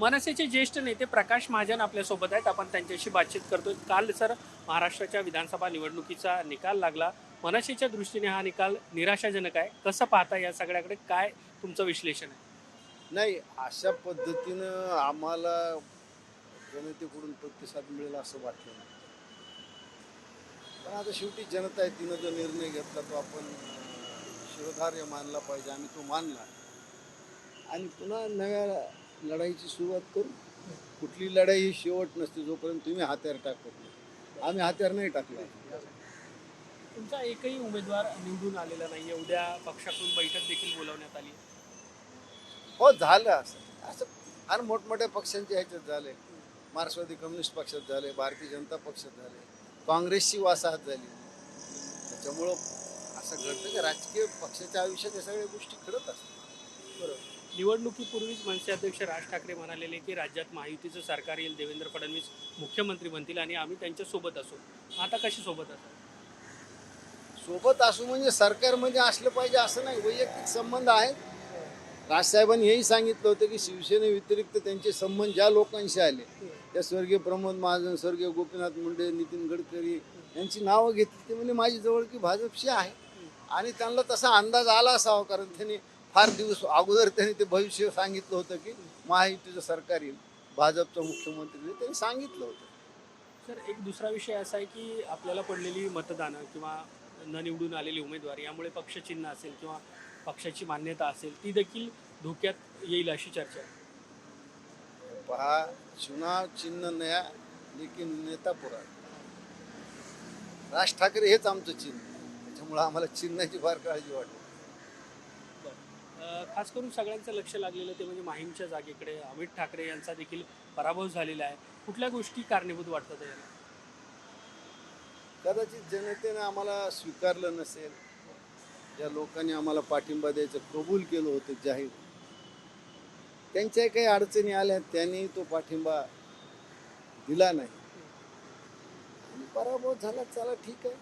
मनसेचे ज्येष्ठ नेते प्रकाश महाजन आपल्यासोबत आहेत. आपण त्यांच्याशी बातचीत करतोय. काल सर महाराष्ट्राच्या विधानसभा निवडणुकीचा निकाल लागला. मनसेच्या दृष्टीने हा निकाल निराशाजनक आहे. कसं पाहता या सगळ्याकडे? काय तुमचं विश्लेषण आहे? नाही अशा पद्धतीनं आम्हाला जनतेकडून प्रतिसाद मिळेल असं वाटलं नाही. पण आता शेवटी जनता आहे तिनं जो निर्णय घेतला तो आपण अं, शिरोधार्य मानला पाहिजे. आम्ही तो मानला. आणि पुन्हा नव्या लढाईची सुरुवात करू. कुठली लढाई ही शेवट नसते जोपर्यंत तुम्ही हात्यार टाकत नाही. आम्ही हात्यार नाही टाकला. तुमचा एकही उमेदवार निवडून आलेला नाही उद्या पक्षाकडून बैठक देखील बोलावण्यात आली. हो झालं असं. असं फार मोठमोठ्या पक्षांच्या ह्याच्यात झाले. मार्क्सवादी कम्युनिस्ट पक्षात झाले भारतीय जनता पक्षात झाले काँग्रेसची वासाहत झाली. त्याच्यामुळं असं घडतं की राजकीय पक्षाच्या आयुष्यात या सगळ्या गोष्टी घडत असतात. बरोबर. निवडणुकीपूर्वीच मनसे अध्यक्ष राज ठाकरे म्हणालेले की राज्यात महायुतीचं सरकार येईल देवेंद्र फडणवीस मुख्यमंत्री बनतील आणि आम्ही त्यांच्यासोबत असू. आता कशी सोबत असू? सोबत असू म्हणजे सरकारमध्ये असलं पाहिजे असं नाही. वैयक्तिक संबंध आहेत. राजसाहेबांनी हेही सांगितलं होतं की शिवसेने व्यतिरिक्त त्यांचे संबंध ज्या लोकांशी आले त्या स्वर्गीय प्रमोद महाजन स्वर्गीय गोपीनाथ मुंडे नितीन गडकरी यांची नावं घेतली. ते म्हणजे माझी जवळ की भाजपशी आहे. आणि त्यांना तसा अंदाज आला असावा कारण त्यांनी फार दिवस अगोदर त्यांनी ते भविष्य सांगितलं होतं की महायुतीचं सरकार येईल भाजपचा मुख्यमंत्री. त्यांनी सांगितलं होतं. सर एक दुसरा विषय असा आहे की आपल्याला पडलेली मतदानं किंवा न निवडून आलेली उमेदवार यामुळे पक्षचिन्ह असेल किंवा पक्षाची मान्यता असेल ती देखील धोक्यात येईल अशी चर्चा आहे. पहा चुनाव चिन्ह नया लेकिन नेता पुरा. राज ठाकरे हेच आमचं चिन्ह. त्याच्यामुळं आम्हाला चिन्हाची फार काळजी वाटते. खास करून सगळ्यांचं लक्ष लागलेलं ते म्हणजे माहीमच्या जागेकडे. अमित ठाकरे यांचा देखील पराभव झालेला आहे. कुठल्या गोष्टी कारणीभूत वाटतात याला? कदाचित जनतेनं आम्हाला स्वीकारलं नसेल. ज्या लोकांनी आम्हाला पाठिंबा द्यायचं कबूल केलं होतं जाहीर. त्यांच्या काही अडचणी आल्या त्यांनी तो पाठिंबा दिला नाही. आणि पराभव झाला चला ठीक आहे.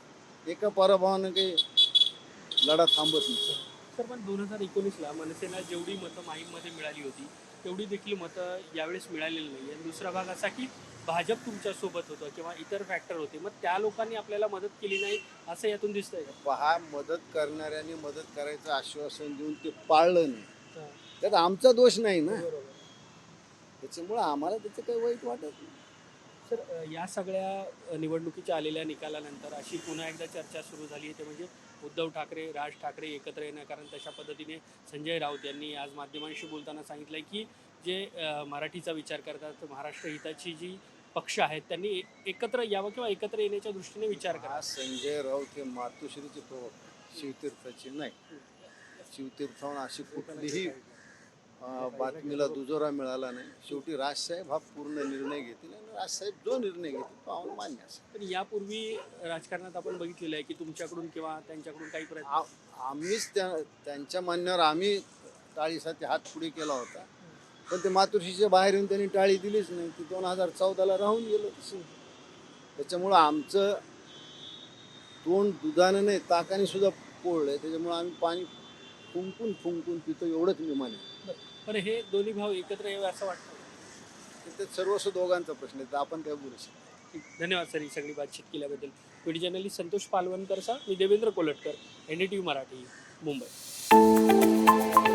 एका पराभवानं काही लढा थांबत नाही. तर पण दोन हजार एकोणीसला मनसेला जेवढी मतं माहीममध्ये मिळाली होती तेवढी देखील मतं यावेळेस मिळालेली नाही. आणि दुसरा भाग असा की भाजप तुमच्यासोबत होतं किंवा इतर फॅक्टर होते. मग त्या लोकांनी आपल्याला मदत केली नाही असं यातून दिसतंय का? पहा मदत करणाऱ्यांनी मदत करायचं आश्वासन देऊन ते पाळलं नाही. त्यात आमचा दोष नाही ना. बरोबर. त्याच्यामुळं आम्हाला त्याचं काही वाईट वाटत नाही. सर या सगळ्या निवडणुकीच्या आलेल्या निकालानंतर अशी पुन्हा एकदा चर्चा सुरू झाली आहे. ते म्हणजे उद्धव ठाकरे राज ठाकरे एकत्र येणं कारण तशा पद्धतीने संजय राऊत यांनी आज माध्यमांशी बोलताना सांगितलं की जे मराठीचा विचार करतात महाराष्ट्र हिताची जी पक्ष आहेत त्यांनी एकत्र यावं किंवा एकत्र येण्याच्या दृष्टीने विचार करा संजय राऊत हे मातोश्रीचे प्रवक्ते शिवतीर्थाचे नाही. शिवतीर्थाहून अशी कुठलीही बातमीला दुजोरा मिळाला नाही. शेवटी राजसाहेब हा पूर्ण निर्णय घेतील आणि राजसाहेब जो निर्णय घेतील तो आम्हाला मान्य असेल. पण यापूर्वी राजकारणात आपण बघितलेलं आहे की तुमच्याकडून किंवा त्यांच्याकडून काही प्रयत्न आ- आम्हीच त्या त्यांच्या म्हणण्यावर आम्ही टाळीसाठी हात पुढे केला होता. पण ते मातोश्रीच्या बाहेर येऊन त्यांनी टाळी दिलीच नाही. ती दोन हजार चौदाला राहून गेलं तसं त्याच्यामुळं आमचं तोंड दुधानं नाही ताकाने सुद्धा पोळलंय. त्याच्यामुळं आम्ही पाणी फुंकून फुंकून पितो एवढंच मी माने पण हे दोन्ही भाऊ एकत्र यावे असं वाटतं? ते सर्वस्व दोघांचा प्रश्न आहे तर आपण काय बोलू शकतो ठीक. धन्यवाद सर ही सगळी बातचीत केल्याबद्दल. व्हिडिओ जर्नलिस्ट संतोष पालवणकर सा मी Devendra Kolatkar N D T V Marathi Mumbai.